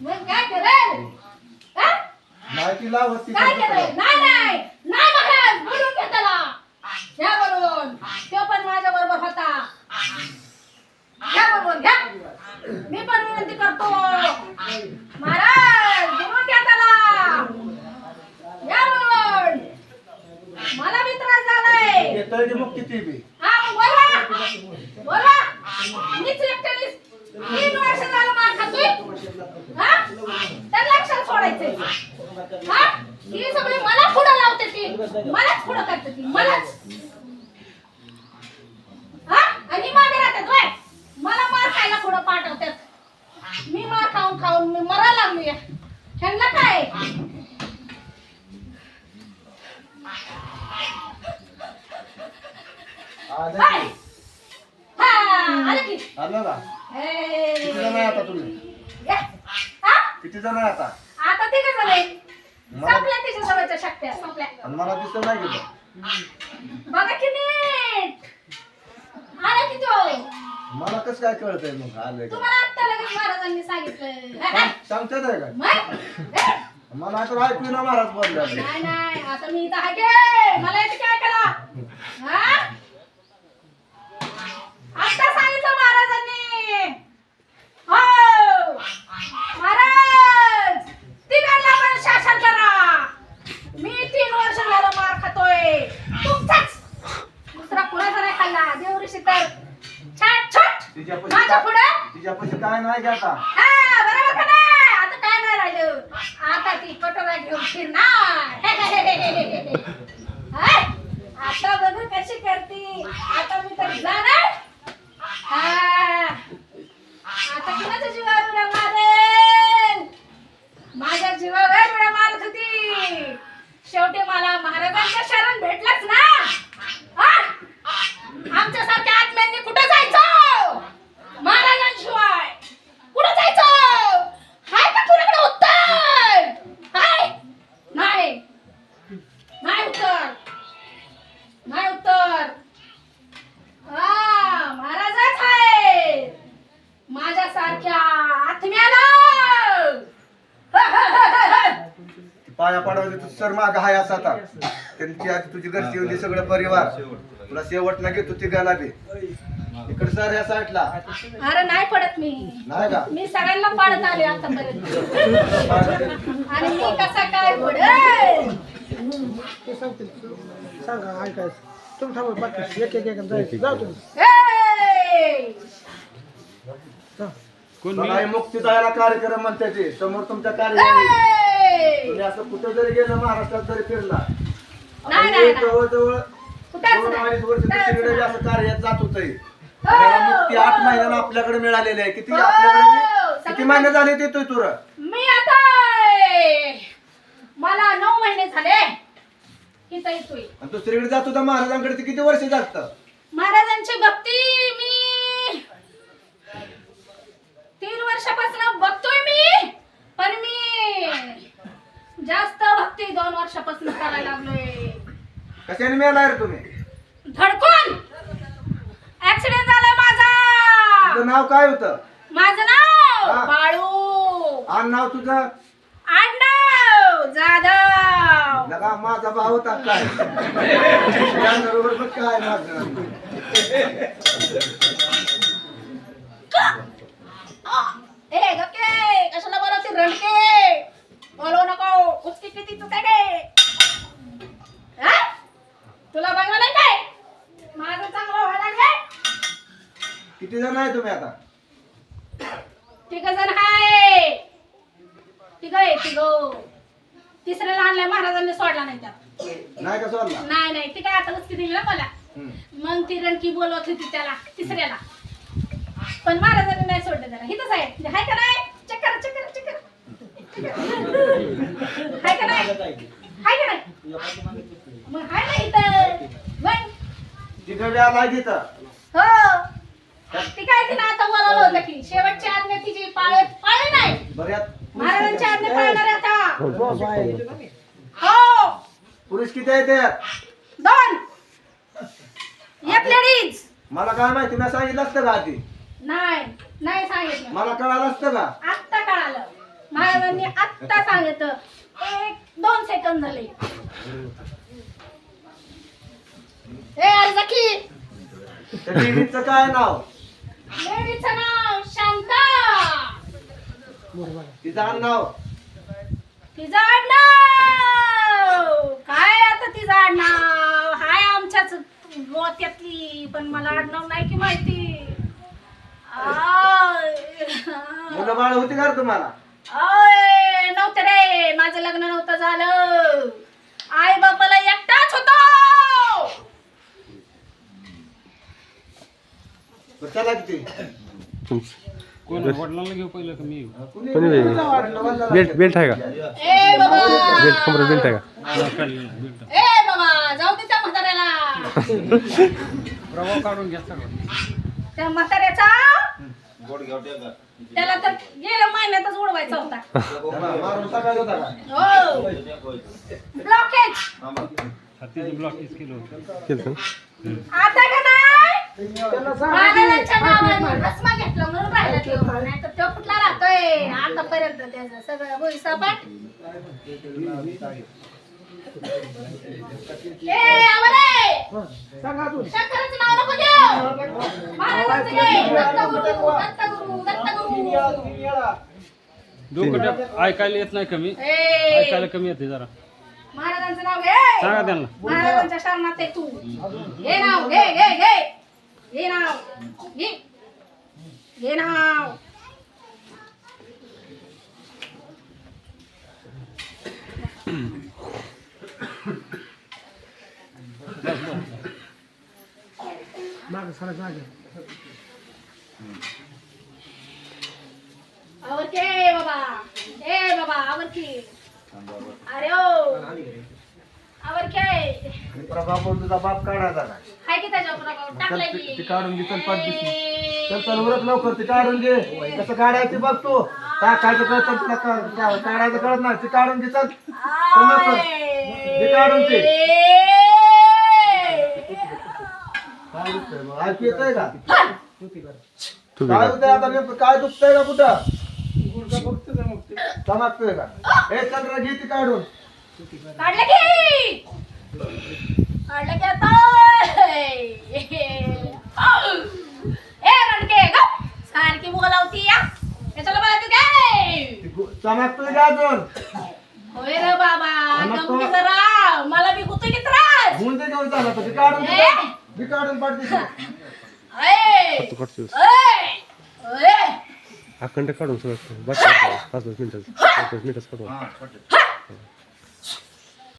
मग काय करेल हा? माहिती लावत ती काय करेल तुला. नाही नाही. नाही महाराज बोलून घ्या त्याला. घ्या बोलून तो पण माझ्या बरोबर होता. घ्या बोलून घ्या. मी पण विनंती करतो महाराज बोलून घ्या त्याला घ्या बोलून मला बी त्रास झालाय येतोय की मग किती बी हा मग बोला बोला मीच एकट्याने तीन वर्ष झालं मार खातोय हा तर लक्षात सोडायचंय हा? ही सगळी मला पुढं लावते ती. मलाच पुढं करते ती. मलाच. हा? आणि मागे राहतात होय. मला मार खायला पुढं पाठवतात. मी मार खाऊन खाऊन मी मरा लागली ह्यांना काय? आलं. हा ए. किती जण आहे आता तुम्ही? या. हा? किती जण आहे आता? आता ते मला संपल्या तिच्या जवळच्या शक्त्या. संपल्या. आणि मला दिसत नाही गेलं. बघा की नीट. आला की तो. मला कसं काय कळतंय मग? आलंय का? तुम्हाला आत्ता लगेच महाराजांनी सांगितलं. हा, हा. सांग- सांगतात आहे का? मग? मला ऐकू ना महाराज बोलले. नाही नाही आता मी इथं आहे. मला येते काय करा? हा आत्ता सांगितलं महाराजांनी हो महाराज तिघांना पण शासन करा मी तीन वर्ष झालं मार खातोय तुमचाच दुसरा कुणाचा नाही खाल्ला देवऋषी तर छाट छट तिच्यापाशी माझ्या काय- पुढं तिच्यापाशी काय नाही का आता हा, बरोबर का नाही? आता काय नाही राहिलं आता ती कटोरा घेऊन फिरणार हाय? आता बघू कशी करते आता मी तर जाणार हा. आता कुणाच्या जीवावर उड्या मारेल माझ्या जीवावर उड्या मारत होती शेवटी मला महाराजांच्या शरण भेटलाच ना हा? आमच्यासारख्या आत्म्यांनी कुठं जायचं महाराजांशिवाय कुठं जायचं हाय का तुझ्याकडे उत्तर हाय नाही नाही उत्तर नाही उत्तर हा महाराजच आहे माझ्यासारख्या आत्म्याला पाया पडायचे तू सर माग हाय असा आता. त्यांची आधी तुझी घरची होती सगळं परिवार. तुला शेवट ना घेतो तिघाला बी. इकडे सर या साईडला. अरे नाही पडत मी. नाही का? मी सगळ्यांना पाडत आले आतापर्यंत. आणि मी कसा काय ते सांगतील. सांगा ऐकायचं तुम्ही थांबा बाकी एक एक जायचं जाऊ तुम्ही. हे! हे कार्यक्रम म्हणते ते. समोर तुमच्या कार्यालय हे! तुम्ही असं कुठं जरी गेलं महाराष्ट्रात जरी फिरला नाही, नाही, नाही. जवळजवळ कुठंच दोन नाही. अडीच वर्ष कुठंच दुसरीकडे बी नाही. असं कार्यात जात होत. हो, मुक्ती आठ हो. महिन्याला आपल्याकडे मिळालेली आहे. किती हो, आपल्याकडे बी- सगळं किती महिने झाले देतोय तुर? मी आता मला नऊ महिने झाले. इथं येतोय. आणि दुसरीकडे जात होता महाराजांकडे ते किती वर्ष जात महाराजांची भक्ती मी तीन वर्षापासून बघतोय मी पण मी जास्त भक्ती दोन वर्षापासून करायला लागलोय. कशाने मिळाला रे तुम्ही? धडकून! ऍक्सिडेंट झालाय माझा! तुझं नाव काय होतं? माझं नाव. बाळू. आणि नाव तुझं? आडनाव जाधव. लगा माझा भाव होता काय? बरोबर काय माझं? ए गप्पे कशाला बोलवते? रणके बोलवू उचकी किती तू काय हा? तुला बघायला नाही काय? माझं चांगलं व्हायला लागलंय किती जण आहे तुम्ही आता? तिघ जण हाय. तिघ आहे तिघ. तिसऱ्याला आणलाय महाराजांनी सोडला नाही त्याला नाही का सोडला? नाही नाही. ती काय आता उचकी दिली ना मला? हम्म. मग ती रणकी बोलवत होती त्याला तिसऱ्याला. पण महाराजांनी नाही सोडलं त्याला. हिथंच आहे. म्हणजे हाय का नाही? चक्कर चक्कर चक्कर हाय का नाही हाय का नाही मग हाय ना इथं मग तिकडे आला तिथं. हो. ती काय तिनं आता बोलावलं होतं की शेवटची आज्ञा तिची पाळे पाळे नाही. बऱ्याच महाराजांची आज्ञा पाळणार आहे आता. बॉस आहे हो पुरुष किती आहे त्यात दोन. एक लेडीज. मला काय माहिती मी सांगितलं असतं का आधी? नाही नाही सांगितलं. मला कळालं असतं का? आत्ता कळालं. महाराजांनी आत्ता सांगितलं. एक दोन सेकंद झाले. ए अर्जकी टीव्हीचं काय नाव? लेडीचं नाव शांता! तिचं आडनाव? तिचं आडनाव! काय आता तिचं आडनाव? हाय आमच्याच गोत्यातली पण मला आडनाव नाही की माहिती. आय. मुलं बाळ होती का रे तुम्हाला? आय, नव्हतं रे माझं लग्न नव्हतं झालं. आई बापाला एकटाच होतो बरं, चला किती कोण वडिलांना घेऊ पहिलं का मी येऊ? कोणी नाही. बेल्ट बेल्ट आहे का? ए बाबा! बेल्ट बेल्ट आहे का? हा. ए बाबा जाऊ दे त्या म्हाताऱ्याला. प्रभाव काढून घ्या सगळं. त्या म्हाताऱ्याचा. त्याला तर गेल्या महिन्यातच उडवायचा होता. मारून सकाळी होता का? हो. ब्लॉकेज होतं. केलं आता का नाही? त्यांना सांगा महाराजांच्या नावाने भस्मा घेतलं म्हणून राहिला तो. नाही तर तो कुठला राहतोय? आतापर्यंत त्याचं सगळं होई सपाट ए आवरे! हं, सांगा अजून. शंकराचं नाव नको घेऊ. महाराजांचं घे दत्तगुरु दत्तगुरु दत्तगुरु. डोकं टाक- ऐकायला येत नाही कमी. ए. ऐकायला कमी येते जरा. महाराजांचं नाव घे. सांगा त्यांना. महाराजांच्या शरणात आहे तू. घे नाव घे घे घे. घे नाव घे घे नाव मागे सरा मागे. आवर के बाबा. ए बाबा आवर की अरे ओ. आवर के आणि प्रभाव तुझा बाप काढायचा का हाय की त्याच्या प्रभाव टाकलाय ती- की ती काढून घे, चल पाच दिवशी. चल चल उरक लवकर ती काढून घे. कसं काढायची बघ तू. टाकायचं कळत तुला का- का- काढायचं कळत नाही. ती काढून घे चल. लवकर. घे काढून ते. काय दुखतंय मग? ऐकू येतंय का? तू काय आता नेमकं? काय दुखतंय का कुठं? ते? चमकतोय का? हे चंद्र घे ती काढून. काढलं की? काढलं की आता? ए रणके गप सारखी बोलावती या त्याच्याला बघा तू काय ती गु- चमकतोय का अजून होय रे बाबा मग गमती तो- जरा मला बी होतं की त्रास गुंडे घेऊन चालला तर ती काढून घे. ए? ती काढून पाडते ए तू काढतोस ए ए अखंड काढून सगळं बस पाच पाच मिनिटाचं पाच पाच मिनिटाचं काढून